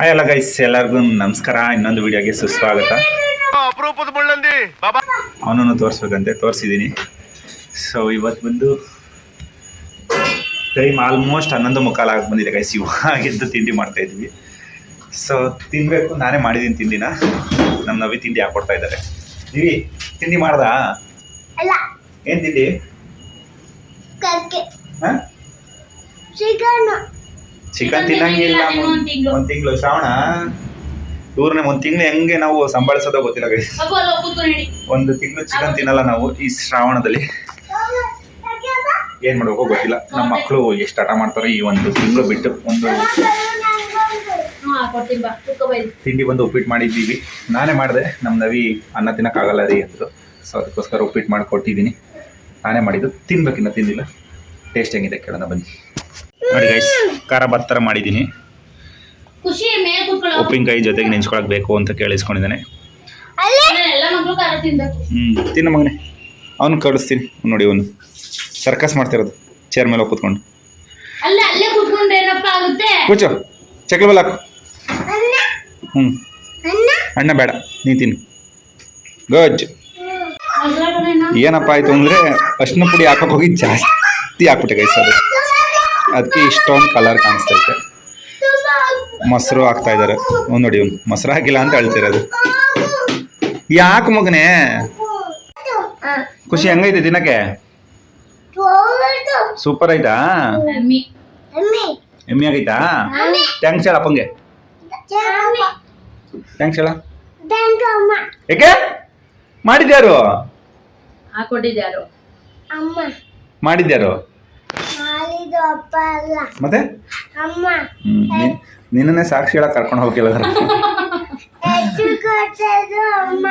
Hi ಅಲ್ಲ guys ಎಲ್ಲರಿಗೂ ನಮಸ್ಕಾರ. ಇನ್ನೊಂದು ವಿಡಿಯೋಗೆ ಸುಸ್ವಾಗತ. ಅಪರೂಪದ ಮುಳ್ಳಂದಿ. ಬಾಬಾ. ಅವನನ್ನು ತೋರಿಸ್ಬೇಕಂತೆ ತೋರಿಸಿದ್ದೀನಿ ಸೊ ಇವತ್ತು ಬಂದು ಟೈಮ್ ಆಲ್ಮೋಸ್ಟ್ ಹನ್ನೊಂದು ಮುಕ್ಕಾಲು ಆಗಿ ಬಂದಿದೆ ಗೈಸ್ ಇವಾಗಿದ್ದು ತಿಂಡಿ ಮಾಡ್ತಾ ಇದ್ವಿ. ಸೊ ತಿನ್ನಬೇಕು ನಾನೇ ಮಾಡಿದ್ದೀನಿ ತಿಂಡಿನ. ನಮ್ಮ ನವಿ ತಿಂಡಿ ಹಾಕೊಡ್ತಾ ಇದ್ದಾರೆ. ದಿವಿ ತಿಂಡಿ ಮಾಡ್ದಾ? ಅಲ್ಲ. ಏನು ತಿಂಡಿ? ಕಕ್ಕೆ ಹಾಂ? ಚಿಕನ್ ತಿನ್ನಂಗಿಲ್ಲ ಒಂದ್ ತಿಂಗಳು. ಶ್ರಾವಣ ಇವ್ರನ್ನ ಒಂದ್ ತಿಂಗಳು ಹೆಂಗೆ ನಾವು ಸಂಭಾಳಿಸೋದೋ ಗೊತ್ತಿಲ್ಲ ಗೈಸ್ ಒಂದು ತಿಂಗಳು ಚಿಕನ್ ತಿನ್ನಲ್ಲ ನಾವು ಈ ಶ್ರಾವಣದಲ್ಲಿ. ಏನ್ ಮಾಡ್ಬೇಕು ಗೊತ್ತಿಲ್ಲ. ನಮ್ಮ ಮಕ್ಕಳು ಎಷ್ಟು ಹಠ ಮಾಡ್ತಾರೆ ಈ ಒಂದು ತಿಂಗಳು ಬಿಟ್ಟು ಒಂದು ತಿಂಡಿ ಬಂದು ಉಪ್ಪಿಟ್ಟು ಮಾಡಿದ್ದೀವಿ. ನಾನೇ ಮಾಡಿದೆ. ನಮ್ಮ ನವಿ ಅನ್ನ ತಿನ್ನಕ್ಕಾಗಲ್ಲ ರೀ ಅಂದರು. ಸೊ ಅದಕ್ಕೋಸ್ಕರ ಉಪ್ಪಿಟ್ಟು ಮಾಡಿ ಕೊಟ್ಟಿದ್ದೀನಿ ನಾನೇ ಮಾಡಿದ್ದು. ತಿನ್ಬೇಕಿನ್ನ ತಿಂದಿಲ್ಲ. ಟೇಸ್ಟ್ ಹೆಂಗಿದೆ ಕೇಳೋಣ ಬನ್ನಿ. ನೋಡಿ ಗೈಸ್ ಖಾರ ಭಾತ್ ಥರ ಮಾಡಿದ್ದೀನಿ ಉಪ್ಪಿನಕಾಯಿ ಜೊತೆಗೆ ನೆಂಚ್ಕೊಳಕ್ ಬೇಕು ಅಂತ ಕೇಳಿಸ್ಕೊಂಡಿದ್ದಾನೆ. ಹ್ಮ್ ಹ್ಞೂ ತಿನ್ನ ಮಗನೇ. ಅವನು ಕಳಿಸ್ತೀನಿ. ನೋಡಿ ಅವನು ಸರ್ಕಸ್ ಮಾಡ್ತಿರೋದು. ಚೇರ್ ಮೇಲೆ ಕೂತ್ಕೊಂಡು. ಅಲ್ಲೇ ಅಲ್ಲೇ ಕೂತ್ಕೊಂಡ್ರೆ ಏನಪ್ಪ ಆಗುತ್ತೆ? ಕೂಚು ಚಕ್ಲಿ ಬಲ್ಲ ಹಾಕು. ಹ್ಞೂ ಅಣ್ಣ. ಬೇಡ ನೀ ತಿನ್ನು. ಗಜ್? ಏನಪ್ಪ ಆಯ್ತು ಅಂದ್ರೆ ಅರ್ಶಿನ ಪುಡಿ ಹಾಕೋಕೆ ಹೋಗಿ ಜಾಸ್ತಿ ಹಾಕ್ಬಿಟ್ಟೆ ಗೈಸ್ ಅದು. ಅದಕ್ಕೆ ಇಷ್ಟೊಂದು ಕಲರ್ ಕಾಣಿಸ್ತೈತೆ. ಮೊಸರು ಹಾಕ್ತಾ ಇದ್ದಾರೆ. ಹ್ಞೂ ನೋಡಿ ಮೊಸರು ಹಾಕಿಲ್ಲ ಅಂತ ಹೇಳ್ತಿರೋದು. ಯಾಕೆ ಮಗನೇ? ಖುಷಿ ಹೆಂಗೈತೆ ದಿನಕ್ಕೆ ಸೂಪರ್ ಆಯ್ತಾ ಎಮ್ಮಿ ಆಗೈತಾ? ಥ್ಯಾಂಕ್ಸ್ ಹೇಳ ಅಪ್ಪಂಗೆ. ಥ್ಯಾಂಕ್ಸ್ ಹೇಳ. ಏಕೆ? ಮಾಡಿದ್ಯಾರು? ಮಾಡಿದ್ಯಾರು? ಮಾಡಿದ್ದು ಅಪ್ಪ ಅಲ್ಲ. ಮತ್ತೆ? ಅಮ್ಮ. ಹ್ಮ್ ನಿನ್ನನ್ನೇ ಸಾಕ್ಷಿ ಹೇಳಕ್ ಕರ್ಕೊಂಡು ಹೋಗಿಲ್ಲ ಹೆಚ್ಚು ಅಮ್ಮ.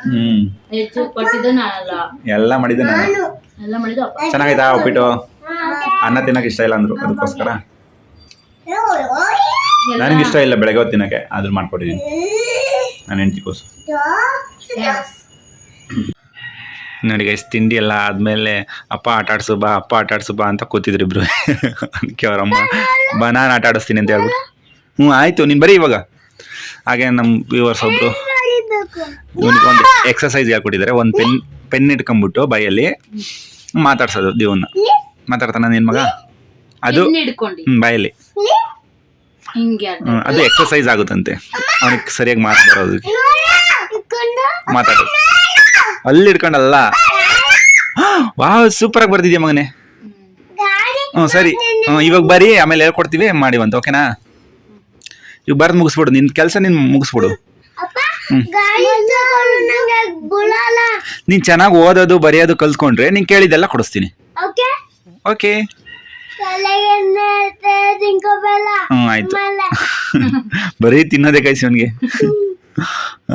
ಹ್ಮ್. ಹೆಚ್ಚು ಕೊಟ್ಟಿದ್ದು ನಾನಲ್ಲ. ಎಲ್ಲ ಮಾಡಿದ್ದೆ ನಾನು. ನಾನು. ಎಲ್ಲ ಮಾಡಿದ್ದು ಅಪ್ಪ. ಚೆನ್ನಾಗೈತಾ ಉಪ್ಪಿಟ್ಟು? ಅನ್ನ ತಿನ್ನಕ್ಕೆ ಇಷ್ಟ ಇಲ್ಲ ಅಂದ್ರು. ಅದಕ್ಕೋಸ್ಕರ. ಎಲ್ಲ- ನನಗೆ ಇಷ್ಟ ಇಲ್ಲ ಬೆಳಗ್ಗೆ ಹೊತ್ತು ತಿನ್ನಕ್ಕೆ. ಆದ್ರೂ ಮಾಡ್ಕೊಟ್ಟಿದ್ದೀನಿ ನನ್ನ ಹೆಂಡತಿಗೋಸ್ಕರ. Yes. ನೋಡಿ ಗೈಸ್ ತಿಂಡಿ ಎಲ್ಲ ಆದಮೇಲೆ ಅಪ್ಪ ಆಟ ಆಡ್ಸು ಬಾ ಅಪ್ಪ ಆಟ ಆಡ್ಸು ಬಾ ಅಂತ ಕೂತಿದ್ರು ಇಬ್ರು. ಅದಕ್ಕೆ ಅವ್ರಮ್ಮ ಬಾ ನಾನು ಆಟ ಆಡಿಸ್ತೀನಿ ಅಂತ ಹೇಳ್ಬಿಟ್ಟು. ಹ್ಞೂ ಆಯಿತು ನೀನು ಬರೀ ಇವಾಗ. ಹಾಗೆ ನಮ್ಮ ವ್ಯೂವರ್ಸ್ ಒಬ್ಬರು ಮಾಡಿಬೇಕು ಇವನಿಗೆ ಒಂದು ಎಕ್ಸಸೈಸ್ ಹೇಳ್ಕೊಟ್ಟಿದ್ದಾರೆ. ಒಂದು ಪೆನ್ ಪೆನ್ ಇಟ್ಕೊಂಬಿಟ್ಟು ಬಾಯಲ್ಲಿ ಮಾತಾಡ್ಸೋದು ದೇವನ್ನ ಮಾತಾಡ್ತಾನ ನಿನ್ ಮಗ? ಅದು ಹ್ಮ್, ಬಾಯಲ್ಲಿ. ಅದು ಎಕ್ಸಸೈಸ್ ಆಗುತ್ತಂತೆ. ಅವನಿಗೆ ಸರಿಯಾಗಿ ಮಾತು ಬರೋದು ಮಾತಾಡೋದು ಅಲ್ಲಿ ಹಿಡ್ಕೊಂಡಲ್ಲ? ವಾ ಸೂಪರ್ ಆಗಿ ಬರ್ತಿದ್ಯಾ ಮಗನೇ. ಹ್ಞೂ ಸರಿ. ಹ್ಞೂ ಇವಾಗ ಬರೀ ಆಮೇಲೆ ಹೇಳ್ಕೊಡ್ತೀವಿ ಮಾಡಿ ಒಂದು ಓಕೆನಾ ಇವಾಗ ಬರ್ದು ಮುಗಿಸ್ಬಿಡು ನಿನ್ನ ಕೆಲಸ ನೀನು ಮುಗಿಸ್ಬಿಡು. ನೀನು ಚೆನ್ನಾಗಿ ಓದೋದು ಬರೆಯೋದು ಕಲ್ತ್ಕೊಂಡ್ರೆ ನೀನು ಕೇಳಿದ್ದೆಲ್ಲ ಕೊಡಿಸ್ತೀನಿ. ಓಕೆ ಹ್ಞೂ ಆಯಿತು. ಬರೀ ತಿನ್ನೋದೇ ಕಾಯಿಸಿ ಅವನಿಗೆ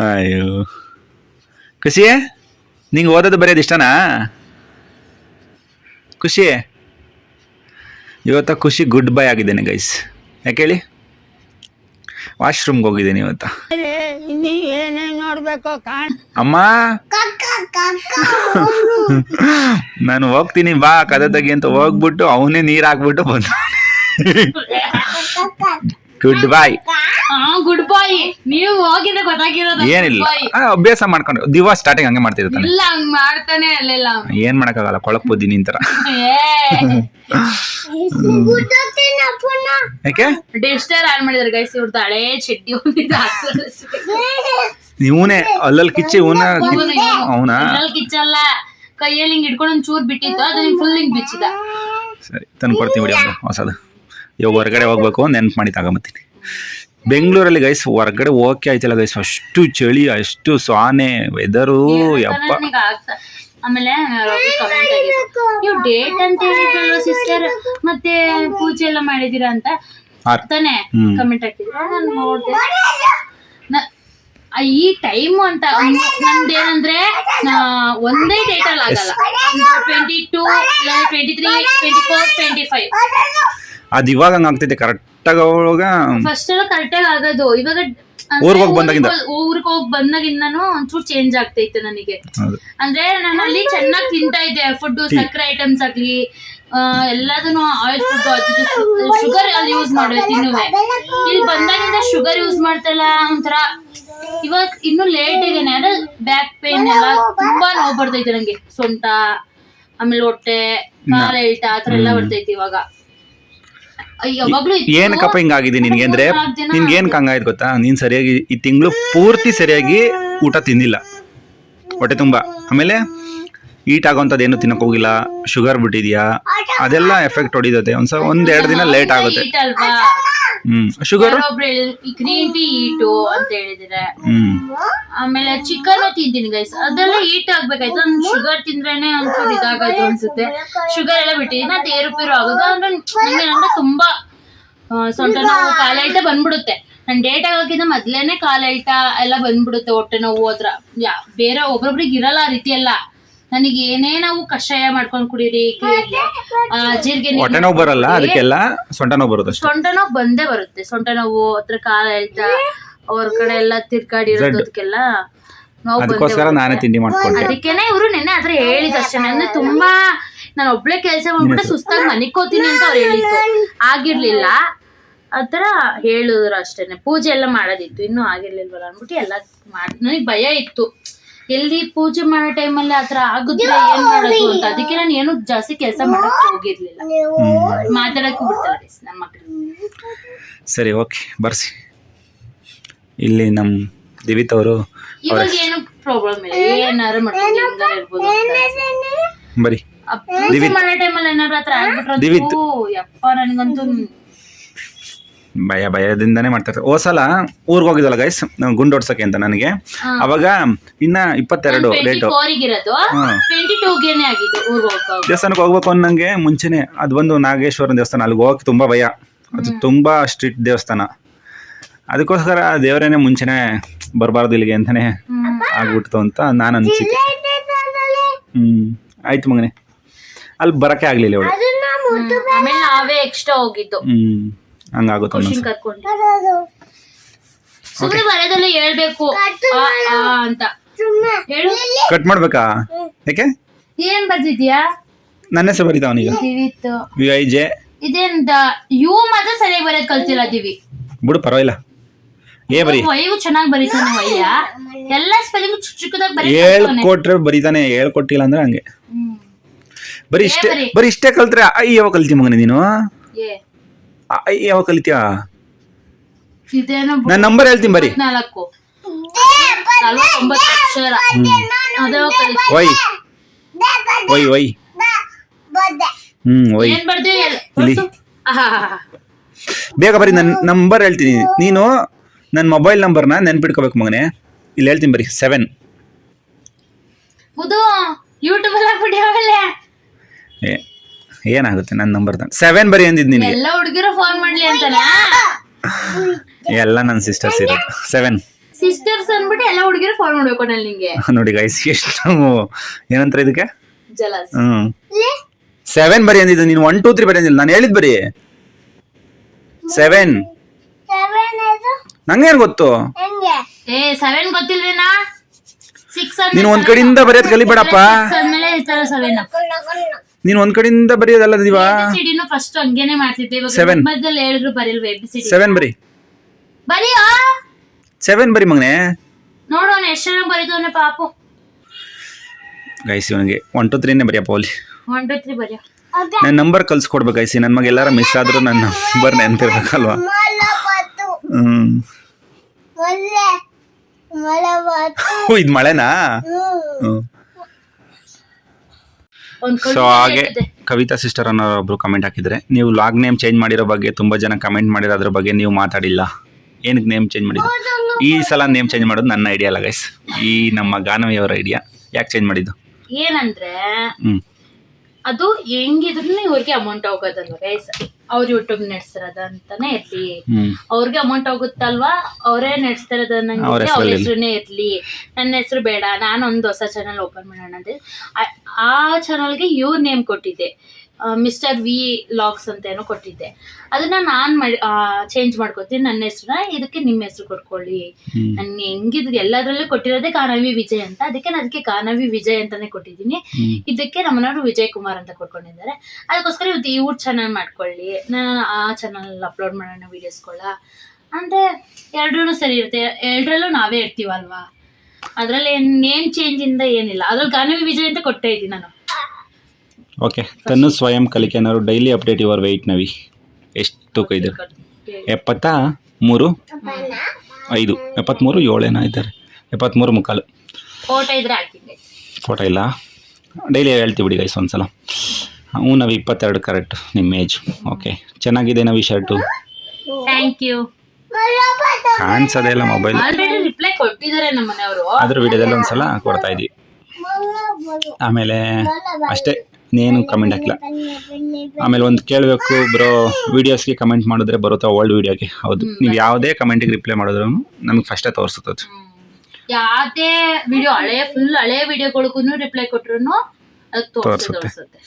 ಅಯ್ಯೋ. ಖುಷಿ ನಿಂಗೆ ಓದೋದು ಬರೆಯೋದು ಇಷ್ಟನಾ? ಖುಷಿ? ಇವತ್ತ ಖುಷಿ ಗುಡ್ ಬೈ ಆಗಿದ್ದೇನೆ ಗೈಸ್ ಯಾಕೆ ಹೇಳಿ? ವಾಶ್ರೂಮ್ಗೆ ಹೋಗಿದ್ದೀನಿ ಇವತ್ತ. ಅಮ್ಮ? ನಾನು ಹೋಗ್ತೀನಿ, ಬಾ ಕದ ತೆಗಿ ಅಂತ ಹೋಗ್ಬಿಟ್ಟು ಅವನೇ ನೀರು ಹಾಕ್ಬಿಟ್ಟು ಬಂದ. ಗುಡ್ ಬಾಯ್ ಹಾ ಗುಡ್ ಬಾಯ್ ನೀವು ಹೋಗಿದ್ರೆ ಗೊತ್ತಾಗಿರೋದು ಏನಿಲ್ಲ. ಆ, ಅಭ್ಯಾಸ ಮಾಡ್ಕೊಂಡು. ದಿವ ಸ್ಟಾರ್ಟಿಂಗ್ ಹಂಗೆ ಮಾಡ್ತಿರ್ತಾನೆ ಇಲ್ಲ ಹಂಗ್ ಮಾಡ್ತಾನೆ ಅಲ್ಲೆಲ್ಲ ಏನ್ ಮಾಡಕ್ಕಾಗಲ್ಲ ಕೊಳಕ್ಬೋದು ನಿನ್ ತರ ಗುಡ್ಡೋಗ್ತೀನಿ ಪುಣ್ಣ ಯಾಕೆ? ಡೆಸ್ಟರ್ ಆನ್ ಮಾಡಿದಾರೆ ಗೈಸ್ ಇವ್ರದ್ದು ಹಳೇ ಚಡ್ಡಿ ಹೊಂದಿದ್ದು ಇವನೇ ಅಲ್ಲಲ್ಲಿ ಕಿಚ್ಚಿ ಇವನ ಅವನ ಕಿಚ್ಚಲ್ಲ. ಕೈಯಲ್ಲಿ ಹಿಂಗ್ ಹಿಡ್ಕೊಂಡು ಒಂದ್ ಚೂರ್ ಬಿಟ್ಟಿತ್ತು ಅದನ್ನ ಫುಲ್ ಹಿಂಗ್ ಬಿಚ್ಚಿದ ಸರಿ ತಂದು ಕೊಡ್ತೀನಿ ಬಿಡಿ ಹೊಸದು. ಇವಾಗ ಹೊರಗಡೆ ಹೋಗ್ಬೇಕು ನೆನ್ಪು ಮಾಡಿ ತಗೊಂಬತ್ತೀನಿ. ಬೆಂಗಳೂರಲ್ಲಿ ಗೈಸ್ ಹೊರಗಡೆ ಓಕೆ ಆಯ್ತಲ್ಲ ಗೈಸ್ ಅಷ್ಟು ಚಳಿ ಅಷ್ಟು ಸ್ವಾನೆ ವೆದರು ಯಪ್ಪ. ಆಮೇಲೆ ನೀವು ಡೇಟ್ ಅಂತ ಹೇಳಿದ್ರಲ್ವ ಸಿಸ್ಟರ್ ಮತ್ತೆ ಪೂಜೆ ಎಲ್ಲ ಮಾಡಿದೀರಾ ಅಂತ? ತಾನೆ. ಕಮೆಂಟ್ ಹಾಕಿದ್ರು. ನಾನು ನೋಡ್ದೆ. ಆ, ಈ ಟೈಮ್ ಅಂತ ನಂದೇನಂದ್ರೆ ಒಂದೇ ಡೇಟ್ ಅಲ್ಲಿ ಆಗಲ್ಲ. Twenty two twenty three twenty four twenty five ಅದು ಇವಾಗ ಹಂಗಾಗ್ತೈತೆ ಕರೆಕ್ಟಾಗಿ ಅವಾಗ ಫಸ್ಟ್ ಎಲ್ಲ ಕರೆಕ್ಟಾಗಿ ಆಗೋದು. ಇವಾಗ ಊರ್ಗ್ ಹೋಗ್ ಬಂದಾಗಿಂದ. ಊರ್ಗ್ ಹೋಗ್- ಬಂದಾಗಿಂದನು ಒಂಚೂರು ಚೇಂಜ್ ಆಗ್ತೈತೆ ನನಗೆ. ಹೌದು. ಅಂದ್ರೆ ನಾನು ಅಲ್ಲಿ ಚೆನ್ನಾಗಿ ತಿಂತಾ ಇದ್ದೆ ಫುಡ್ ಸಕ್ಕರೆ ಐಟಮ್ಸ್ ಆಗ್ಲಿ ಎಲ್ಲದನ್ನು ಆಯಿಲ್ ಫುಡ್ ಶುಗರ್ ಅಲ್ಲಿ ಯೂಸ್ ಮಾಡುವೆ ತಿನ್ನುವೆ. ಇಲ್ಲಿ ಬಂದಾಗಿಂದ ಶುಗರ್ ಯೂಸ್ ಮಾಡ್ತಲ್ಲ ಒಂಥರ ಇವಾಗ ಇನ್ನು ಲೇಟ್ ಆಗೇನೆ. ಅಂದ್ರೆ ಬ್ಯಾಕ್ ಪೇನ್ ಎಲ್ಲ ತುಂಬಾ ನೋವು ಬರ್ತೈತೆ ನಂಗೆ. ಸೊಂಟ ಆಮೇಲೆ ಹೊಟ್ಟೆ ಕಾಲ ಎಲ್ಟ ಆತರ ಥರ ಎಲ್ಲ ಬರ್ತೈತಿ ಇವಾಗ. ಯಾವಾಗ್ಲೂ. ಏನಕ್ಕಪ್ಪ ಹಿಂಗಾಗಿದೆ ನಿನ್ಗೆ ಅಂದ್ರೆ ನಿನ್ಗೆ ಏನ್ ಹಂಗಾಯ್ತು ಗೊತ್ತಾ ನೀನ್ ಸರಿಯಾಗಿ ಈ ತಿಂಗಳು ಪೂರ್ತಿ ಸರಿಯಾಗಿ ಊಟ ತಿಂದಿಲ್ಲ ಹೊಟ್ಟೆ ತುಂಬಾ ಆಮೇಲೆ ಈಟ್ ಆಗೋಂಥದ್ದು ಏನು ತಿನ್ನಕ್ಕೆ ಹೋಗಿಲ್ಲ ಶುಗರ್ ಬಿಟ್ಟಿದ್ಯಾ? ಅದೆಲ್ಲ ಎಫೆಕ್ಟ್ ಒಂದ್ಸ ಒಂದ್ ಎರಡು ದಿನ ಲೇಟ್ ಆಗುತ್ತೆ. ಹ್ಮ್. ಶುಗರ್ ಗ್ರೀನ್ ಟೀ ಈಟು ಅಂತ ಹೇಳಿದ್ರೆ. ಹ್ಮ್. ಆಮೇಲೆ ಚಿಕನ್ ತಿಂತೀನಿ ಗೈಸ್ ಅದೆಲ್ಲ ಈಟ್ ಆಗ್ಬೇಕಾಯ್ತು. ನನ್ ಶುಗರ್ ತಿಂದ್ರೇನೆ ಒಂಚೂರು ಇದಾಗಾಯ್ತು ಅನ್ಸುತ್ತೆ. ಶುಗರ್ ಎಲ್ಲ ಬಿಟ್ಟಿದ್ದೀನಿ ಅದು ಏರುಪೇರು ಆಗೋದು. ಅಂದ್ರೆ ನಂಗೆ ಅಂದ್ರೆ ತುಂಬಾ ಸೊಂಟ ನೋವು ಕಾಲೈಟ ಬಂದ್ಬಿಡುತ್ತೆ. ನನ್ ಡೇಟ್ ಆಗೋಕ್ಕಿಂತ ಮೊದ್ಲೇನೆ ಕಾಲೈಟ ಎಲ್ಲ ಬಂದ್ಬಿಡುತ್ತೆ ಹೊಟ್ಟೆ ನೋವು ಹತ್ರ ಬೇರೆ ಒಬ್ಬೊಬ್ರಿಗೆ ಇರಲ್ಲ ಆ ರೀತಿ ಎಲ್ಲ ನನಗೆ ಏನೇ ನಾವು ಕಷಾಯ ಮಾಡ್ಕೊಂಡು ಕುಡೀರಿ ಜೀರಿಗೆ ಹೊಟ್ಟೆ ನೋವು ಬರಲ್ಲ ಅದಕ್ಕೆಲ್ಲ ಸೊಂಟ ನೋವು ಬರುತ್ತೆ ಸೊಂಟ ನೋವು ಬಂದೇ ಬರುತ್ತೆ. ಸೊಂಟ ನೋವು ಹತ್ರ ಕಾಲ ಎಳ್ತ ಅವ್ರ ಕಡೆ ಎಲ್ಲ ತಿರ್ಗಾಡಿ ಇರೋದಕ್ಕೆಲ್ಲ ನೋವು ಬಂದೇ ಅದಕ್ಕೋಸ್ಕರ. ನಾನೇ ತಿಂಡಿ ಮಾಡ್ಕೊಂಡೆ ಅದಕ್ಕೇನೆ ಇವರು ನೆನ್ನೆ ಆದ್ರೆ ಹೇಳಿದ್ ಅಷ್ಟೇ. ಅಂದ್ರೆ ತುಂಬಾ ನಾನು ಒಬ್ಳೆ ಕೆಲಸ ಮಾಡ್ಬಿಟ್ಟು ಸುಸ್ತಾಗಿ ಮನಿಕೋತೀನಿ ಅಂತ ಅವ್ರು ಹೇಳಿದ್ರು ಆಗಿರ್ಲಿಲ್ಲ. ಆತರ ಹೇಳಿದ್ರು ಅಷ್ಟೇನೆ. ಪೂಜೆ ಎಲ್ಲ ಮಾಡೋದಿತ್ತು. ಇನ್ನೂ ಆಗಿರ್ಲಿಲ್ವಲ್ಲ ಅನ್ಬಿಟ್ಟು ಎಲ್ಲ ಮಾಡಿ ನನಗೆ ಭಯ ಇತ್ತು. ಎಲ್ಲಿ ಪೂಜೆ ಮಾಡೋ ಟೈಮಲ್ಲಿ ಆತರ ಆಗುದ್ರೆ ಏನ್ ಮಾಡೋದು ಅಂತ. ಅದಕ್ಕೆ ನಾನು ಏನು ಜಾಸ್ತಿ ಕೆಲಸ ಮಾಡಕ್ ಹೋಗಿರ್ಲಿಲ್ಲ. ಮಾತಾಡಕ್ ಬಿಡ್ತಾರೆ ನಮ್ಮ ಸರಿ ಓಕೆ. ಬರ್ಸಿ. ಇಲ್ಲಿ ನಮ್ಮ ದಿವಿತ್ ಅವರು ಇವಾಗ ಏನು ಪ್ರಾಬ್ಲಮ್ ಇಲ್ಲ. ಏನಾರು ಮಾಡ್ಕೊಂಡು ಹೆಂಗಾರ ಇರ್ಬೋದು ಅಂತ. ಬರಿ. ಆ ಪೂಜೆ ಮಾಡೋ ಟೈಮಲ್ಲಿ ಏನಾರ ಆಗ್ಬಿಟ್ರೆ ದಿವಿತ್. ಯಪ್ಪ ನನ್ಗಂತೂ ಭಯ ಭಯದಿಂದಾನೇ ಮಾಡ್ತಾರೆ ಓ ಸಲ ಊರಿಗೆ ಹೋಗಿದ್ವಲ್ಲ ಗೈಸ್ ಗುಂಡೋಡ್ಸಕ್ಕೆ ಅಂತ ನನಗೆ. ಅವಾಗ ಇನ್ನ ಇಪ್ಪತ್ತೆರಡು ಡೇಟ್ ದೇವಸ್ಥಾನಕ್ಕೆ ಹೋಗ್ಬೇಕು ಅನ್ನಂಗೆ ಮುಂಚೆನೆ ಅದು ಬಂದು ನಾಗೇಶ್ವರನ ದೇವಸ್ಥಾನ ಅಲ್ಲಿಗೆ ಹೋಗಕ್ಕೆ ತುಂಬಾ ಭಯ. ಅದು ತುಂಬಾ ಸ್ಟ್ರಿಕ್ಟ್ ದೇವಸ್ಥಾನ. ಅದಕ್ಕೋಸ್ಕರ ದೇವರೇನೆ ಮುಂಚೆನೆ ಬರಬಾರ್ದು ಇಲ್ಲಿಗೆ ಅಂತಾನೆ ಆಗ್ಬಿಡ್ತು ಅಂತ ನಾನು ಅನ್ಸಿದ್ದೆ. ಹ್ಮ್. ಆಯ್ತು ಮಗನೆ. ಅಲ್ಲಿ ಬರಕ್ಕೆ ಆಗ್ಲಿಲ್ಲ ಇವಳು. ಆಮೇಲೆ ನಾವೇ ಎಕ್ಸ್ಟ್ರಾ ಹೋಗಿದ್ದು. ಹ್ಮ್. ಹಂಗಾಗುತ್ತೆ ಕರ್ಕೊಂಡು. ಸುಮ್ಮನೆ ಬರೋದೆಲ್ಲ ಹೇಳ್ಬೇಕು. ಆ, ಆ ಅಂತ. ಹೇಳು. ಕಟ್ ಮಾಡ್ಬೇಕಾ? ಯಾಕೆ? ಏನ್ ಬರ್ತಿದ್ಯಾ ನನ್ನ ಹೆಸರು ಬರೀತಾ ಅವನೀಗ ವಿ ಐ ಜೆ ಇದೇಂತ ಯು ಮಾತ್ರ ಸರಿಯಾಗಿ ಬರೋದ್ ಕಲ್ತಿಲ್ಲ ದಿವಿ. ಬಿಡು ಪರವಾಗಿಲ್ಲ. ಏ ಬರಿ. ವೈವು ಚೆನ್ನಾಗಿ ಬರೀತಾನೆ ವಯ್ಯ ಎಲ್ಲ ಸ್ಪೆಲ್ಲಿಂಗ್ ಚಿಕ್ಕ ಚಿಕ್ಕದಾಗಿ ಹೇಳ್ಕೊಟ್ರೆ ಬರೀತಾನೆ ಹೇಳ್ಕೊಟ್ಟಿಲ್ಲ ಅಂದ್ರೆ ಹಂಗೆ. ಬರೀ ಇಷ್ಟೇ ಬರೀ. ಬರೀ ಇಷ್ಟೇ ಕಲ್ತ್ರೆ ಅಯ್ಯವ ಕಲ್ತಿ ಮಗನೇ ನೀನು. ಏ. ಯಾವಾಗ ಕಲಿತೀಯಾ? ಇದೇನೋ ನನ್ನ ನಂಬರ್ ಹೇಳ್ತೀನಿ ಬರೀ. ನಾಲ್ಕು ನಲ್ವತ್ತೊಂಬತ್ತು ಅಕ್ಷರ. ಅದೇ ಕಲಿತು ವೈ. Y Y. ಹ್ಮ್ ವೈ. ಏನ್ ಬರ್ತೀವಿ ಇಲ್ಲಿ. ಬೇಗ ಬರೀ ನನ್ನ ನಂಬರ್ ಹೇಳ್ತೀನಿ. ನೀನು ನನ್ನ ಮೊಬೈಲ್ ನಂಬರ್ನ ನೆನ್ಪಿಟ್ಕೋಬೇಕು ಮಗನೇ. ಇಲ್ಲಿ ಹೇಳ್ತೀನಿ ಬರೀ ಸೆವೆನ್ ಯೂಟ್ಯೂಬ್ ಎಲ್ಲ ಬಿಡಿಯೋ ಏ ಏನಾಗುತ್ತೆ? ನನ್ನ ನಂಬರ್ ಸೆವೆನ್ ಬರಿ ಅಂದಿದ್ದು ನಿನಗೆ. ಎಲ್ಲ ಹುಡುಗಿರು ಫೋನ್ ಮಾಡ್ಲಿ ಅಂತಾನ? ಎಲ್ಲ ನನ್ನ ಸಿಸ್ಟರ್ಸ್ ಇರೋದು. ಸೆವೆನ್ ಸಿಸ್ಟರ್ಸ್ ಅಂದ್ಬಿಟ್ಟು ಎಲ್ಲ ಹುಡುಗಿರು ಫೋನ್ ಮಾಡ್ಬೇಕು ನಾನು ನಿಂಗೆ. ನೋಡಿ ಗೈಸ್ ಎಷ್ಟು ಏನಂತಾರೆ ಇದಕ್ಕೆ? ಜಲಸ್ ಹ್ಮ್. ಸೆವೆನ್ ಬರಿ ಅಂದಿದ್ದು ನೀನು ಒನ್ ಟೂ ತ್ರೀ ಬರಿ ಅಂದಿಲ್ಲ ನಾನು ಹೇಳಿದ್ ಬರೀ. ಸೆವೆನ್ ನಂಗೇನು ಗೊತ್ತು? ಹೆಂಗೆ? ಏ ಸೆವೆನ್ ಗೊತ್ತಿಲ್ವೇನಾ? ಸಿಕ್ಸ್ ನೀನು ಒಂದ್ ಕಡೆಯಿಂದ ಬರೆಯೋದ್ ಕಲಿಬೇಡಪ್ಪ. ಆದ್ಮೇಲೆ ಈ ತರ ಸೆವೆನ್ ನೀನು ಒಂದ್ ಕಡೆಯಿಂದ ಬರೆಯೋದಲ್ಲ ದಿವಾ? ಸಿಡಿನು ಫಸ್ಟ್ ಹಂಗೇನೆ ಮಾಡ್ತಿದ್ದೆ. ಇವಾಗ Seven. ಮಧ್ಯದಲ್ಲಿ ಹೇಳಿದ್ರು ಬರಿಲ್ವ ಎಬ್ ಸಿಡಿ ಸೆವೆನ್ ಬರಿ. ಬರಿಯೋ? ಸೆವೆನ್ ಬರೀ ಮಗನೇ. ನೋಡೋಣ ಎಷ್ಟು ಚೆನ್ನಾಗಿ ಬರೀತವನೆ ಪಾಪು. ಗೈಸಿ ಅವನಿಗೆ ಒನ್ ಟು ತ್ರೀನೇ ಬರೆಯಪ್ಪ ಅಲ್ಲಿ ಒನ್ ಟು ತ್ರೀ ಬರಿಯೋ. ನನ್ನ ನಂಬರ್ ಕಲ್ಸ್ಕೊಡ್ಬೇಕು ಗೈಸಿ ನನ್ನ ಮಗ ಎಲ್ಲಾರ ಮಿಸ್ ಆದ್ರೂ ನನ್ನ ನಂಬರ್ ನೆನಪಿರ್ಬೇಕಲ್ವಾ? ಹ್ಮ್. ಮಳೆ ಮಳೆ ಬಂತು ಓ, ಇದ್ ಮಳೆನಾ? ಹ್ಮ್. ಸೊ ಹಾಗೆ ಕವಿತಾ ಸಿಸ್ಟರ್ ಅನ್ನೋ ಒಬ್ರು ಕಮೆಂಟ್ ಹಾಕಿದ್ರೆ ನೀವು ಲಾಗ್ ನೇಮ್ ಚೇಂಜ್ ಮಾಡಿರೋ ಬಗ್ಗೆ ತುಂಬಾ ಜನ ಕಮೆಂಟ್ ಮಾಡಿರೋದ್ರ ಬಗ್ಗೆ ನೀವು ಮಾತಾಡಿಲ್ಲ. ಏನಕ್ಕೆ ನೇಮ್ ಚೇಂಜ್ ಮಾಡಿದ್ದು? ಈ ಸಲ ನೇಮ್ ಚೇಂಜ್ ಮಾಡೋದು ನನ್ನ ಐಡಿಯಾ ಅಲ್ಲ ಗೈಸ್ ಈ ನಮ್ಮ ಗಾನವಿಯವರ ಐಡಿಯಾ ಯಾಕೆ ಚೇಂಜ್ ಮಾಡಿದ್ದು? ಏನಂದ್ರೆ ಹ್ಮ್. ಅದು ಹೆಂಗಿದ್ರು ಇವ್ರಿಗೆ ಅಮೌಂಟ್ ಹೋಗೋದಲ್ವ ಗೈಸ್ ಅವ್ರ ಯೂಟ್ಯೂಬ್ ನಡೆಸಿರೋದು ಅಂತಾನೆ ಇರ್ಲಿ. ಅವ್ರಿಗೆ ಅಮೌಂಟ್ ಹೋಗುತ್ತಲ್ವಾ? ಅವರೇ ನಡೆಸ್ತಾರದ ಅವ್ರ ಅನ್ನಂಗೆ ಅವ್ರ ಹೆಸರುನೇ ಇರ್ಲಿ. ನನ್ನ ಹೆಸರು ಬೇಡ ನಾನು ಒಂದು ಹೊಸ ಚಾನಲ್ ಓಪನ್ ಮಾಡೋಣ ಅಂದ್ರೆ ಆ- ಆ ಚಾನಲ್ಗೆ ಇವ್ರ ನೇಮ್ ಕೊಟ್ಟಿದ್ದೆ. ಮಿಸ್ಟರ್ ವಿ ಲಾಕ್ಸ್ ಅಂತ ಏನೋ ಕೊಟ್ಟಿದ್ದೆ. ಅದನ್ನ ನಾನು ಮಾಡಿ ಚೇಂಜ್ ಮಾಡ್ಕೊತೀನಿ ನನ್ನ ಹೆಸರನ್ನ ಇದಕ್ಕೆ ನಿಮ್ಮ ಹೆಸರು ಕೊಟ್ಕೊಳ್ಳಿ. ನನ್ ಹೆಂಗಿದ್ ಹೆಂಗಿದ್ರು ಎಲ್ಲದರಲ್ಲೂ ಕೊಟ್ಟಿರೋದೇ ಕಾನವಿ ವಿಜಯ್ ಅಂತ. ಅದಕ್ಕೆ ನಾನು ಅದಕ್ಕೆ ಕಾನವಿ ವಿಜಯ್ ಅಂತಾನೆ ಕೊಟ್ಟಿದ್ದೀನಿ. ಇದಕ್ಕೆ ನಮ್ಮನವರು ವಿಜಯ್ ಕುಮಾರ್ ಅಂತ ಕೊಟ್ಕೊಂಡಿದ್ದಾರೆ. ಅದಕ್ಕೋಸ್ಕರ ಇವತ್ತು ಇವ್ರ ಚಾನಲ್ ಮಾಡ್ಕೊಳ್ಳಿ. ನಾನು ಆ ಚಾನಲ್ ಅಪ್ಲೋಡ್ ಮಾಡೋಣ ವೀಡಿಯೋಸ್ಗಳ ಅಂದ್ರೆ ಎರಡೂ ಸರಿ ಇರುತ್ತೆ. ಎರಡರಲ್ಲೂ ನಾವೇ ಇರ್ತೀವಲ್ವಾ? ಅದ್ರಲ್ಲಿ ನೇಮ್ ಚೇಂಜ್ ಇಂದ ಏನಿಲ್ಲ. ಅದ್ರಲ್ಲಿ ಗಾನವಿ ವಿಜಯ್ ಅಂತ ಕೊಟ್ಟೇ ಇದ್ದೀನಿ ನಾನು. ಓಕೆ ತನ್ನ ಸ್ವಯಂ ಕಲಿಕೆನವರು ಡೈಲಿ ಅಪ್ಡೇಟ್ ಯುವರ್ ವೆಯ್ಟ್ ನವಿ. ಎಷ್ಟು ತೂಕ ಇದ್ದಾರೆ ಎಪ್ಪತ್ತ ಮೂರು? ಐದು. ಎಪ್ಪತ್ತ್ಮೂರು ಏಳೇನೋ ಇದ್ದಾರೆ? ಎಪ್ಪತ್ತ್ಮೂರು ಮುಕ್ಕಾಲು. ಫೋಟೋ ಇಲ್ಲ? ಡೈಲಿ ಹೇಳ್ತೀವಿ ಬಿಡಿ ಗೈಸ್ ಒಂದ್ಸಲ. ಹ್ಞೂ ನಾವು ಇಪ್ಪತ್ತೆರಡು ಕರೆಕ್ಟ್ ನಿಮ್ಮ ಏಜ್ ಓಕೆ ಚೆನ್ನಾಗಿದೆ ನಾವು ಈ ಶರ್ಟು ಕಾಣಿಸೋದೇ ಇಲ್ಲ ಮೊಬೈಲ್ ಅದ್ರ ವಿಡಿಯೋದಲ್ಲಿ ಒಂದ್ಸಲ ಕೊಡ್ತಾ ಇದ್ದೀವಿ ಆಮೇಲೆ ಅಷ್ಟೇ. ಇನ್ನೇನು ಕಮೆಂಟ್ ಹಾಕಿಲ್ಲ. ಆಮೇಲೆ ಒಂದು ಕೇಳಬೇಕು ಬರೋ ವೀಡಿಯೋಸ್ಗೆ ಕಮೆಂಟ್ ಮಾಡಿದ್ರೆ ಬರುತ್ತಾ ಓಲ್ಡ್ ವೀಡಿಯೋಗೆ ಹೌದು. ನೀವು ಯಾವುದೇ ಕಮೆಂಟಿಗೆ ರಿಪ್ಲೈ ಮಾಡಿದ್ರು ನಮಗೆ ಫಸ್ಟೇ ತೋರಿಸುತ್ತದೆ ಅದು. ಯಾವ್ದೇ ವಿಡಿಯೋ ಹಳೆ ಫುಲ್ ಹಳೆ ವಿಡಿಯೋಗಳಿಗೂ ರಿಪ್ಲೈ ಕೊಟ್ರು ತೋರಿಸುತ್ತೆ. ತೋರ್ಸುತ್ತೆ.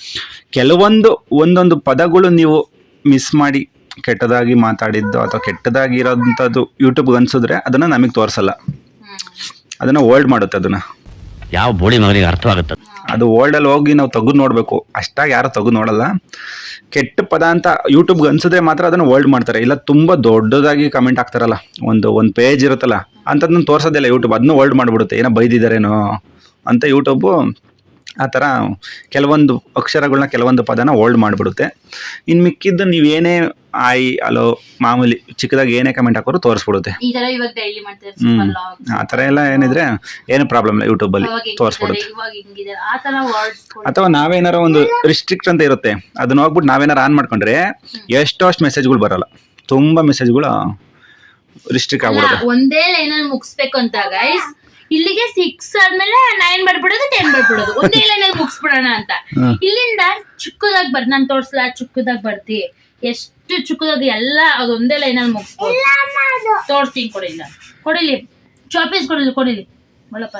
ಕೆಲವೊಂದು ಒಂದೊಂದು ಪದಗಳು ನೀವು ಮಿಸ್ ಮಾಡಿ ಕೆಟ್ಟದಾಗಿ ಮಾತಾಡಿದ್ದು ಅಥವಾ ಕೆಟ್ಟದಾಗಿ ಇರೋಂಥದ್ದು ಯೂಟ್ಯೂಬ್ಗೆ ಅನ್ಸಿದ್ರೆ ಅದನ್ನು ನಮಗೆ ತೋರಿಸಲ್ಲ. ಅದನ್ನು ಓಲ್ಡ್ ಮಾಡುತ್ತೆ ಅದನ್ನು. ಯಾವ ಬೋಳಿ ಮಗನಿಗೆ ಅರ್ಥವಾಗುತ್ತೆ? ಅದು ಓಲ್ಡಲ್ಲಿ ಹೋಗಿ ನಾವು ತೆಗೆದು ನೋಡಬೇಕು. ಅಷ್ಟಾಗಿ ಯಾರು ತೆಗೆದು ನೋಡಲ್ಲ. ಕೆಟ್ಟ ಪದ ಅಂತ ಯೂಟ್ಯೂಬ್ಗೆ ಅನ್ಸಿದ್ರೆ ಮಾತ್ರ ಅದನ್ನು ಓಲ್ಡ್ ಮಾಡ್ತಾರೆ. ಇಲ್ಲ, ತುಂಬ ದೊಡ್ಡದಾಗಿ ಕಮೆಂಟ್ ಹಾಕ್ತಾರಲ್ಲ. ಒಂದು ಒಂದು ಪೇಜ್ ಇರುತ್ತಲ್ಲ ಅಂಥದ್ದನ್ನು ತೋರಿಸೋದಿಲ್ಲ ಯೂಟ್ಯೂಬ್ ಅದನ್ನು ಓಲ್ಡ್ ಮಾಡಿಬಿಡುತ್ತೆ. ಏನೋ ಬೈದಿದ್ದಾರೇನೋ ಅಂತ ಯೂಟ್ಯೂಬು ಆ ಥರ ಕೆಲವೊಂದು ಅಕ್ಷರಗಳನ್ನ ಕೆಲವೊಂದು ಪದನ ಓಲ್ಡ್ ಮಾಡಿಬಿಡುತ್ತೆ. ಇನ್ನು ಮಿಕ್ಕಿದ್ದು ಏನೇ ಆಯ್ ಅಲೋ ಮಾಮೂಲಿ ಚಿಕ್ಕದಾಗಿ ಏನೇ ಕಮೆಂಟ್ ಹಾಕೋರು ತೋರಿಸ್ಬಿಡುತ್ತೆ. ಈ ತರ ಇವಾಗ ಡೈಲಿ ಮಾಡ್ತಾರೆ ಹ್ಮ್. ಆ ಥರ ಎಲ್ಲ ಏನಿದ್ರೆ ಏನು ಪ್ರಾಬ್ಲಮ್ ಇಲ್ಲ ಯೂಟ್ಯೂಬಲ್ಲಿ ತೋರಿಸ್ಬಿಡುತ್ತೆ. ಇವಾಗ ಹಿಂಗಿದ್ದಾರೆ ಆ ತರ ವರ್ಡ್ಸ್ ಅಥವಾ ನಾವೇನಾರ ಒಂದು ರಿಸ್ಟ್ರಿಕ್ಟ್ ಅಂತ ಇರುತ್ತೆ. ಅದನ್ನ ಹೋಗ್ಬಿಟ್ಟು ನಾವೇನಾರ ಆನ್ ಮಾಡ್ಕೊಂಡ್ರೆ ಎಷ್ಟೋ ಅಷ್ಟು ಮೆಸೇಜ್ಗಳು ಬರಲ್ಲ. ತುಂಬಾ ಮೆಸೇಜ್ಗಳು ರಿಸ್ಟ್ರಿಕ್ಟ್ ಆಗ್ಬಿಡುತ್ತೆ. ಒಂದೇ ಲೈನ್ ಅಲ್ಲಿ ಮುಗಿಸ್ಬೇಕು ಅಂತ ಗೈಸ್ ಇಲ್ಲಿಗೆ ಸಿಕ್ಸ್ ಆದ್ಮೇಲೆ ನೈನ್ ಬರ್ಬಿಡೋದು ಟೆನ್ ಬರ್ಬಿಡೋದು. ಒಂದೇ ಲೈನ್ ಅಲ್ಲಿ ಮುಗಿಸ್ಬಿಡೋಣ ಅಂತ. ಇಲ್ಲಿಂದ ಚಿಕ್ಕದಾಗಿ ಬರ್ ನಾನು ತೋರ್ಸಲ? ಚಿಕ್ಕದಾಗಿ ಬರ್ತಿ. ಎಷ್ಟು ಚಿಕ್ಕದಾಗಿ ಎಲ್ಲ ಅದೊಂದೇ ಒಂದೇ ಲೈನ್ ಅಲ್ಲಿ ಮುಗಿಸ್ಬೋದು. ತೋರ್ಸ್ತೀನಿ ಕೊಡಿಲ್ಲ ಕೊಡಿಲಿ. ಚಾಪೀಸ್ ಕೊಡಿಲಿ ಕೊಡಿಲಿ. ಒಳಪ್ಪ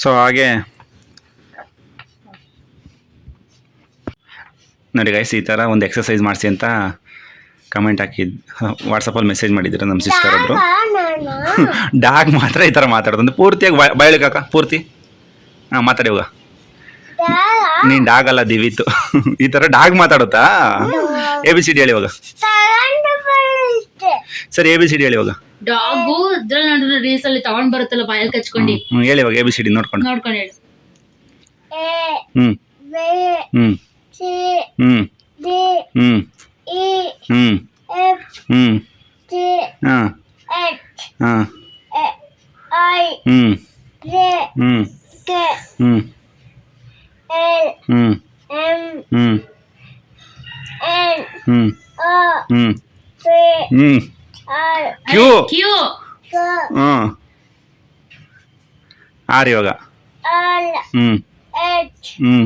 ಸೊ ಹಾಗೆ ನೋಡಿ ಗೈಸ್ ಈ ಥರ ಒಂದು ಎಕ್ಸಸೈಸ್ ಮಾಡಿಸಿ ಅಂತ ಕಮೆಂಟ್ ಹಾಕಿದ್ ವಾಟ್ಸಪ್ಪಲ್ಲಿ ಮೆಸೇಜ್ ಮಾಡಿದ್ರು ನಮ್ಮ ಸಿಸ್ಟರ್ ಒಬ್ರು? ಡಾಗ್ ಮಾತ್ರ ಈ ಥರ ಮಾತಾಡೋದು. ಪೂರ್ತಿಯಾಗಿ ಬಯಲು ಕಾಕ ಪೂರ್ತಿ? ಹಾಂ ಮಾತಾಡಿ ಇವಾಗ ನೀನು ಡಾಗ್ ಅಲ್ಲ ದಿವಿತ್ತು ಈ ಥರ ಡಾಗ್ ಮಾತಾಡುತ್ತಾ? ಎ ಬಿ ಸಿ ಡಿ ಹೇಳಿ ಇವಾಗ ಸರಿ ಎ ಬಿ ಸಿ ಡಿ ಹೇಳಿ ಇವಾಗ ಡಾಗು ಇದ್ರಲ್ಲಿ ನೋಡಿದ್ರೆ ರೀಲ್ಸ್ ಅಲ್ಲಿ ತಗೊಂಡ್ ಬರುತ್ತಲ್ಲ ಬಾಯಲ್ಲಿ ಕಚ್ಕೊಂಡು. ಹ್ಞೂ ಹೇಳಿ ಇವಾಗ ಎ ಬಿ ಸಿ ಡಿ ನೋಡ್ಕೊಂಡು. ನೋಡ್ಕೊಂಡು ಹೇಳಿ. ಎ ಹ್ಞೂ ಹ್ಞೂ ಸಿ ಹ್ಞೂ ಡಿ ಹ್ಞೂ ಇ ಹ್ಞೂ ಎಫ್ ಹ್ಞೂ ಜಿ ಹಾಂ ಎಚ್ ಹಾಂ ಐ ಹ್ಞೂ ಜೆ ಹ್ಞೂ ಕೆ ಹ್ಞೂ ಎಲ್ ಹ್ಞೂ ಎಂ ಹ್ಞೂ ಎನ್ ಹ್ಞೂ ಓ ಹ್ಞೂ ಪಿ ಹ್ಞೂ ಆರ್ ಕ್ಯೂ ಕ್ಯೂ ಕ ಹ್ಞೂ ಆರ್ ಇವಾಗ ಆಲ್ ಹ್ಞೂ ಎಚ್ ಹ್ಞೂ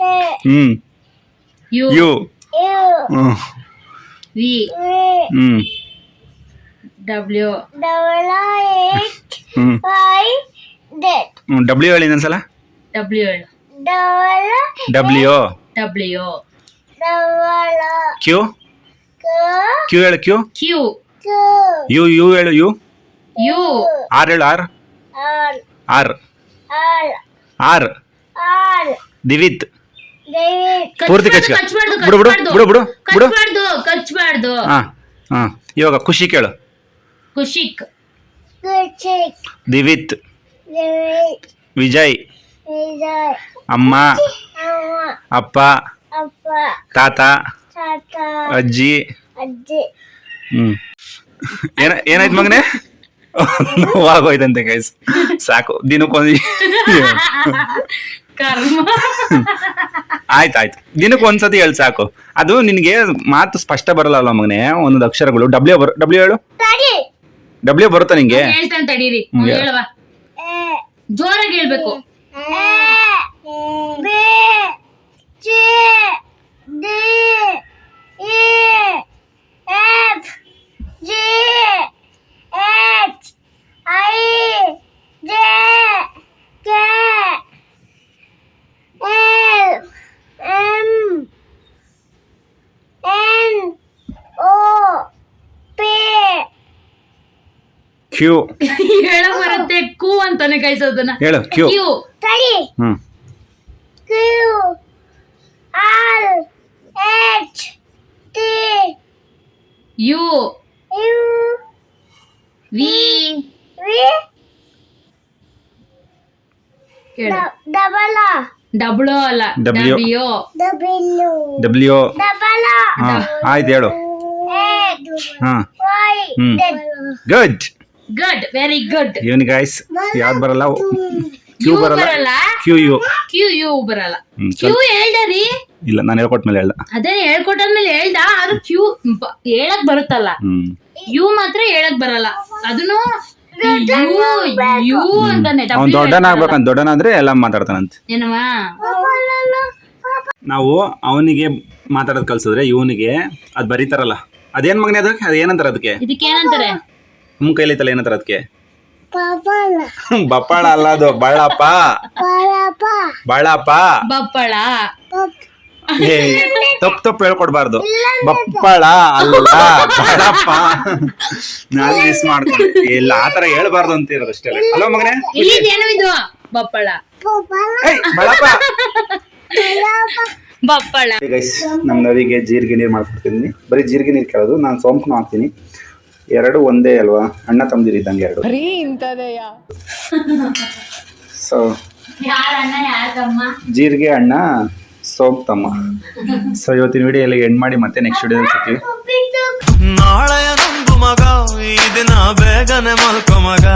ಕೆ ಹ್ಞೂ ಯು ಯು ಹ್ಞೂ ವಿ ಹ್ಞೂ ಡಬ್ಲ್ಯೂ ಹ್ಞೂ ಡಬ್ಲ್ಯೂ ಹೇಳಿ ಇನ್ನೊಂದ್ಸಲ. ಡಬ್ಲ್ಯೂ ಹೇಳು double W W double Q Q ಹೇಳು ಕ್ಯೂ ಕ್ಯೂ ಯು ಯು ಹೇಳು ಯು ಯು ಆರ್ ಹೇಳು R R R R Divith. ಪೂರ್ತಿ ಕಚ್ಕ. ಬಿಡು, ಬಿಡು, ಬಿಡು, ಬಿಡು, ಬಿಡು. ಕಚ್ಬಾರ್ದು ಕಚ್ಬಾರ್ದು ಹಾ ಹಾ. ಇವಾಗ ಖುಷಿ ಕೇಳು. ಖುಷಿಕ್. ದಿವಿತ್. ಡೇವಿಡ್ ವಿಜಯ್. ವಿಜಯ್. ಅಮ್ಮ. ಅಮ್ಮ. ಅಪ್ಪ. ಅಪ್ಪ. ತಾತ. ತಾತ. ಅಜ್ಜಿ. ಅಜ್ಜಿ. ಹ್ಮ್. ಏನ ಏನಾಯ್ತು ಮಗನೇ? ನೋವಾಗೋಯ್ತಂತೆ ಗೈಸ್ ಸಾಕು. ದಿನಕ್ಕೊಂದು ಕರ್ಮ. ಆಯ್ತು ಆಯ್ತು ದಿನಕ್ಕೆ ಒಂದ್ಸತಿ ಹೇಳಿ ಸಾಕು. ಅದು ನಿನಗೆ ಮಾತು ಸ್ಪಷ್ಟ ಬರಲ್ಲ ಮಗನೇ ಒಂದು ಅಕ್ಷರಗಳು. ಡಬ್ಲ್ಯೂ ಬರ್ ಡಬ್ಲ್ಯೂ ಹೇಳು. ಡಬ್ಲ್ಯೂ ಬರುತ್ತಾ ನಿಂಗೆ? ಹೇಳ್ತಾನೆ ತಡೀರಿ. ಹ್ಮ್, ಹೇಳು. ಹೇಳವಾ. ಎ ಜೋರಾಗಿ ಹೇಳ್ಬೇಕು. A B C D Q ಹೇಳ ಬರುತ್ತೆ ಕೂ ಅಂತಾನೆ ಕೈಸೋದನ್ನ ಹೇಳು ಕ್ಯೂ ಕ್ಯೂ ತಡಿ. ಹ್ಮ್. Q R H T U U V V ಹೇಳು. ಡಬಲ್ ಡಬ್ಲ್ಯೂ ಅಲ್ಲ. W. W W. W double A. ಹಾಂ ಆಯ್ತು ಹೇಳು. X. ಹಾಂ. ವೈ ಹ್ಮ್. ಗುಡ್ ಗುಡ್ ವೆರಿ ಗುಡ್ ಇವನ್ ಗಾಯ್ಸ್ ಯಾವ್ದು ಬರಲ್ಲ? ಕ್ಯೂ ಯು ಬರಲ್ಲ? ಬರಲ್ಲ? ಕ್ಯೂ ಯು ಕ್ಯೂ ಯು ಬರಲ್ಲ. ಹ್ಮ್, ಕ್ಯೂ ಹೇಳ್ದ ರೀ ಇಲ್ಲ ನಾನು ಹೇಳ್ಕೊಟ್ಮೇಲೆ ಹೇಳ್ದ. ಅದೇ ಹೇಳ್ಕೊಟ್ಟಾದ್ಮೇಲೆ ಹೇಳ್ದ ಅದು ಕ್ಯೂ ಹೇಳಕ್ ಬರುತ್ತಲ್ಲ. ಹ್ಮ್. ಯು ಮಾತ್ರ ಹೇಳಕ್ ಬರಲ್ಲ. ಅದನ್ನು ಯು ಯು ಅಂತಾನೆ ಅವ್ನು W ದೊಡ್ಡನಾಗ್ಬೇಕಂತ ದೊಡ್ಡನಾದ್ರೆ ಎಲ್ಲ ಮಾತಾಡ್ತಾನಂತೆ. ಏನವಾ ನಾವು ಅವನಿಗೆ ಮಾತಾಡೋದು ಕಲ್ಸಿದ್ರೆ ಇವನಿಗೆ ಅದು ಬರೀತಾರಲ್ಲ. ಅದೇನ್ ಮಗನೇ ಅದಕ್ಕೆ? ಅದೇನಂತಾರೆ ಏನಂತಾರ ಅದಕ್ಕೆ? ಇದಕ್ಕೆ ಏನಂತಾರೆ ಕೈಲಿ ತಲೆ ಏನಂತಾರ ಅದಕ್ಕೆ? ಬಪ್ಪಳ ಬಪ್ಪಾಳ ಅಲ್ಲ ಅದು ಬಳ್ಳಪ್ಪ ಬಳಪ್ಪ. ಬಳ್ಳಪ್ಪ ಬಪ್ಪಳ ಏ ತಪ್ಪು ತಪ್ಪು ಹೇಳ್ಕೊಡ್ಬಾರ್ದು. ಬಪ್ಪಳ ಅಲ್ಲ ಬಳ್ಳಪ್ಪ ನಾನು ಮಿಸ್ ಮಾಡ್ಕೊಂಡೆ. ಇಲ್ಲ ಆತರ ಹೇಳ್ಬಾರ್ದು ಅಂತ ಇರೋದು ಅಷ್ಟೇ ಹಲೋ ಮಗನೇ? ಇದು? ಬಪ್ಪಳ Papala. ಏಯ್ ಬಳ್ಳಪ್ಪ ಬಪ್ಪಳ ಗೈಸ್ ನಮ್ಮ ನವಿಗೆ ಜೀರಿಗೆ ನೀರು ಮಾಡ್ಕೊಡ್ತೀನಿ. ಬರೀ ಜೀರಿಗೆ ನೀರು ಕೇಳೋದು. ನಾನು ಸೋಂಪು ಹಾಕ್ತೀನಿ. ಎರಡು ಒಂದೇ ಅಲ್ವಾ? ಅಣ್ಣ ತಮ್ಮದಿರು ಇದ್ದಂಗೆ ಎರಡು. ಸೊ ಯಾರ ಅಣ್ಣ ಯಾರ ತಮ್ಮ? ಜೀರಿಗೆ ಅಣ್ಣ ಸೋಪ್ ತಮ್ಮ. ಸೊ ಇವತ್ತಿನ ವಿಡಿಯೋ ಎಲ್ಲ ಎಂಡ್ ಮಾಡಿ ಮತ್ತೆ ನೆಕ್ಸ್ಟ್ ವಿಡಿಯೋದಲ್ಲಿ ಸಿಗ್ತೀವಿ. ನಾಳೆಯ ನಂದು ಮಗ ಈ ದಿನ ಬೇಗನೆ ಮಲ್ಕೊ ಮಗ.